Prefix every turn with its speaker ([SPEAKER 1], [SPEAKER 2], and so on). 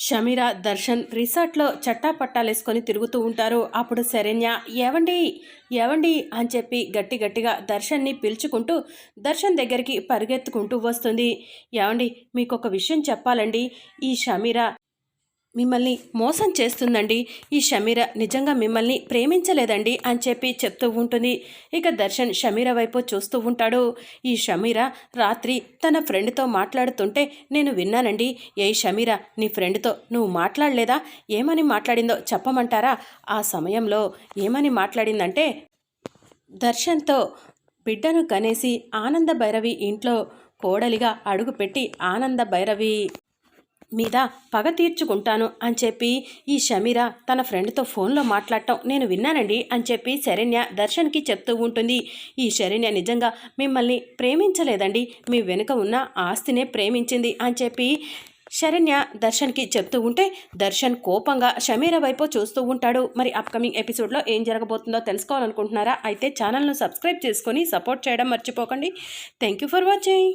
[SPEAKER 1] షమీరా దర్శన్ రిసార్ట్లో చట్టా పట్టాలేసుకొని తిరుగుతూ ఉంటారు. అప్పుడు శరణ్య ఏవండి? ఏవండి? అని చెప్పి గట్టి గట్టిగా దర్శన్ని పిలుచుకుంటూ దర్శన్ దగ్గరికి పరిగెత్తుకుంటూ వస్తుంది. ఏవండి మీకు ఒక విషయం చెప్పాలండి. ఈ షమీరా మిమ్మల్ని మోసం చేస్తుందండి. ఈ షమీర నిజంగా మిమ్మల్ని ప్రేమించలేదండి అని చెప్పి చెప్తూ ఉంటుంది. ఇక దర్శన్ షమీర వైపు చూస్తూ ఉంటాడు. ఈ షమీర రాత్రి తన ఫ్రెండ్తో మాట్లాడుతుంటే నేను విన్నానండి. ఏ షమీర నీ ఫ్రెండ్తో నువ్వు మాట్లాడలేదా? ఏమని మాట్లాడిందో చెప్పమంటారా? ఆ సమయంలో ఏమని మాట్లాడిందంటే దర్శన్తో బిడ్డను కనేసి ఆనంద భైరవి ఇంట్లో కోడలిగా అడుగుపెట్టి ఆనంద భైరవి మీద పగ తీర్చుకుంటాను అని చెప్పి ఈ షమీర తన ఫ్రెండ్తో ఫోన్లో మాట్లాడటం నేను విన్నానండి అని చెప్పి శరణ్య దర్శన్కి చెప్తూ ఉంటుంది. ఈ శరణ్య నిజంగా మిమ్మల్ని ప్రేమించలేదండి. మీ వెనుక ఉన్న ఆస్తినే ప్రేమించింది అని చెప్పి శరణ్య దర్శన్కి చెప్తూ ఉంటే దర్శన్ కోపంగా షమీర వైపు చూస్తూ ఉంటాడు. మరి అప్కమింగ్ ఎపిసోడ్లో ఏం జరగబోతుందో తెలుసుకోవాలనుకుంటున్నారా? అయితే ఛానల్ను సబ్స్క్రైబ్ చేసుకొని సపోర్ట్ చేయడం మర్చిపోకండి. Thank you for watching.